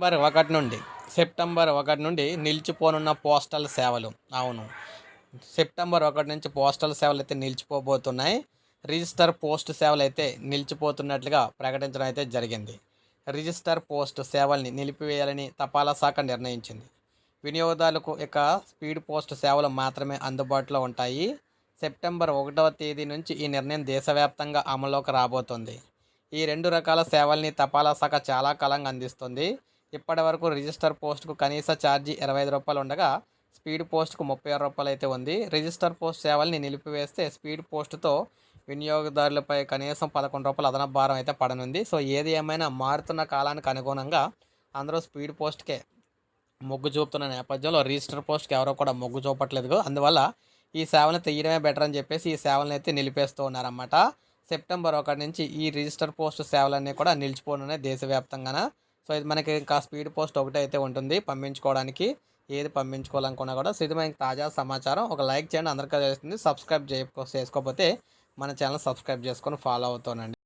September ఒకటి నుండి September ఒకటి నుండి నిలిచిపోనున్న పోస్టల్ సేవలు. అవును. సెప్టెంబర్ ఒకటి నుంచి పోస్టల్ సేవలు అయితే నిలిచిపోబోతున్నాయి. రిజిస్టర్ పోస్ట్ సేవలు అయితే నిలిచిపోతున్నట్లుగా ప్రకటించడం అయితే జరిగింది. రిజిస్టర్ పోస్ట్ సేవల్ని నిలిపివేయాలని తపాలా శాఖ నిర్ణయించింది. వినియోగదారులకు ఇక స్పీడ్ పోస్ట్ సేవలు మాత్రమే అందుబాటులో ఉంటాయి. సెప్టెంబర్ ఒకటవ తేదీ నుంచి ఈ నిర్ణయం దేశవ్యాప్తంగా అమల్లోకి రాబోతుంది. ఈ రెండు రకాల సేవల్ని తపాలా శాఖ చాలా కాలంగా అందిస్తుంది. ఇప్పటి వరకు రిజిస్టర్ పోస్ట్కు కనీస ఛార్జీ ఇరవై ఐదు రూపాయలు ఉండగా స్పీడ్ పోస్ట్కు ముప్పై ఆరు రూపాయలు అయితే ఉంది. రిజిస్టర్ పోస్ట్ సేవల్ని నిలిపివేస్తే స్పీడ్ పోస్ట్తో వినియోగదారులపై కనీసం పదకొండు రూపాయల అదనపు భారం అయితే పడనుంది. సో ఏది ఏమైనా మారుతున్న కాలానికి అనుగుణంగా అందరూ స్పీడ్ పోస్ట్కే మొగ్గు చూపుతున్న నేపథ్యంలో రిజిస్టర్ పోస్ట్కి ఎవరో కూడా మొగ్గు చూపట్లేదు. అందువల్ల ఈ సేవలను తీయడమే బెటర్ అని చెప్పేసి ఈ సేవలను అయితే నిలిపేస్తూ ఉన్నారన్నమాట. సెప్టెంబర్ ఒకటి నుంచి ఈ రిజిస్టర్ పోస్ట్ సేవలన్నీ కూడా నిలిచిపోనున్నాయి దేశవ్యాప్తంగా సో ఇది మనకి ఇంకా స్పీడ్ పోస్ట్ ఒకటే అయితే ఉంటుంది పంపించుకోవడానికి. ఏది పంపించుకోవాలనుకున్నా కూడా సో ఇది మనకి తాజా సమాచారం ఒక లైక్ చేయండి. అందరికీ తెలుస్తుంది. సబ్స్క్రైబ్ చేయ చేసుకోకపోతే మన ఛానల్ సబ్స్క్రైబ్ చేసుకొని ఫాలో అవుతానండి